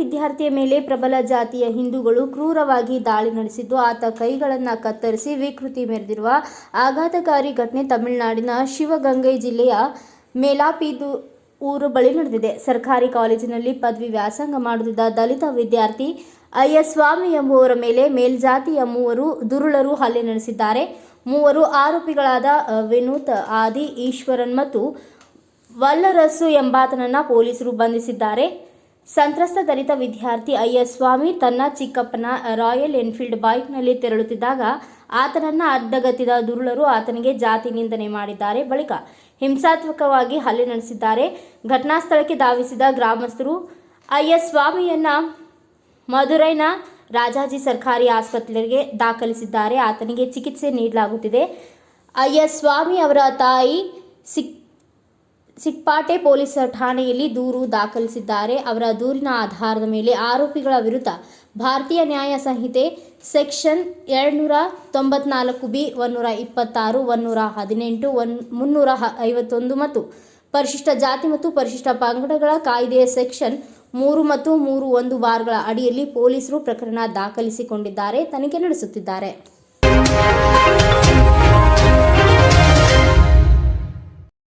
ವಿದ್ಯಾರ್ಥಿಯ ಮೇಲೆ ಪ್ರಬಲ ಜಾತಿಯ ಹಿಂದೂಗಳು ಕ್ರೂರವಾಗಿ ದಾಳಿ ನಡೆಸಿದ್ದು, ಆತ ಕೈಗಳನ್ನು ಕತ್ತರಿಸಿ ವಿಕೃತಿ ಮೆರೆದಿರುವ ಆಘಾತಕಾರಿ ಘಟನೆ ತಮಿಳುನಾಡಿನ ಶಿವಗಂಗೈ ಜಿಲ್ಲೆಯ ಮೇಲಾಪಿದು ಊರು ಬಳಿ ನಡೆದಿದೆ. ಸರ್ಕಾರಿ ಕಾಲೇಜಿನಲ್ಲಿ ಪದವಿ ವ್ಯಾಸಂಗ ಮಾಡುತ್ತಿದ್ದ ದಲಿತ ವಿದ್ಯಾರ್ಥಿ ಅಯ್ಯಸ್ವಾಮಿ ಎಂಬುವರ ಮೇಲೆ ಮೇಲ್ಜಾತಿಯ ಮೂವರು ದುರುಳರು ಹಲ್ಲೆ ನಡೆಸಿದ್ದಾರೆ. ಮೂವರು ಆರೋಪಿಗಳಾದ ವಿನೂತ್ ಆದಿ, ಈಶ್ವರನ್ ಮತ್ತು ವಲ್ಲರಸ್ಸು ಎಂಬಾತನನ್ನು ಪೊಲೀಸರು ಬಂಧಿಸಿದ್ದಾರೆ. ಸಂತ್ರಸ್ತ ದಲಿತ ವಿದ್ಯಾರ್ಥಿ ಅಯ್ಯಸ್ವಾಮಿ ತನ್ನ ಚಿಕ್ಕಪ್ಪನ ರಾಯಲ್ ಎನ್ಫೀಲ್ಡ್ ಬೈಕ್ನಲ್ಲಿ ತೆರಳುತ್ತಿದ್ದಾಗ ಆತನನ್ನ ಅಡ್ಡಗತ್ತಿದ ದುರುಳರು ಆತನಿಗೆ ಜಾತಿ ನಿಂದನೆ ಮಾಡಿದ್ದಾರೆ. ಬಳಿಕ ಹಿಂಸಾತ್ಮಕವಾಗಿ ಹಲ್ಲೆ ನಡೆಸಿದ್ದಾರೆ. ಘಟನಾ ಸ್ಥಳಕ್ಕೆ ಧಾವಿಸಿದ ಗ್ರಾಮಸ್ಥರು ಅಯ್ಯಸ್ವಾಮಿಯನ್ನ ಮಧುರೈನ ರಾಜಾಜಿ ಸರ್ಕಾರಿ ಆಸ್ಪತ್ರೆಗೆ ದಾಖಲಿಸಿದ್ದಾರೆ. ಆತನಿಗೆ ಚಿಕಿತ್ಸೆ ನೀಡಲಾಗುತ್ತಿದೆ. ಅಯ್ಯಸ್ವಾಮಿ ಅವರ ತಾಯಿ ಸಿಕ್ ಸಿಕ್ಪಾಟೆ ಪೊಲೀಸ್ ಠಾಣೆಯಲ್ಲಿ ದೂರು ದಾಖಲಿಸಿದ್ದಾರೆ. ಅವರ ದೂರಿನ ಆಧಾರದ ಮೇಲೆ ಆರೋಪಿಗಳ ವಿರುದ್ಧ ಭಾರತೀಯ ನ್ಯಾಯ ಸಂಹಿತೆ ಸೆಕ್ಷನ್ ಎರಡುನೂರ ತೊಂಬತ್ನಾಲ್ಕು ಬಿ ಒನ್ನೂರ ಇಪ್ಪತ್ತಾರು ಒನ್ನೂರ ಹದಿನೆಂಟು, ಒನ್, ಮುನ್ನೂರ ಐವತ್ತೊಂದು ಮತ್ತು ಪರಿಶಿಷ್ಟ ಜಾತಿ ಮತ್ತು ಪರಿಶಿಷ್ಟ ಪಂಗಡಗಳ ಕಾಯ್ದೆಯ ಸೆಕ್ಷನ್ ಮೂರು ಮತ್ತು ಮೂರು ಒಂದು ಬಾರ್ಗಳ ಅಡಿಯಲ್ಲಿ ಪೊಲೀಸರು ಪ್ರಕರಣ ದಾಖಲಿಸಿಕೊಂಡಿದ್ದಾರೆ. ತನಿಖೆ ನಡೆಸುತ್ತಿದ್ದಾರೆ.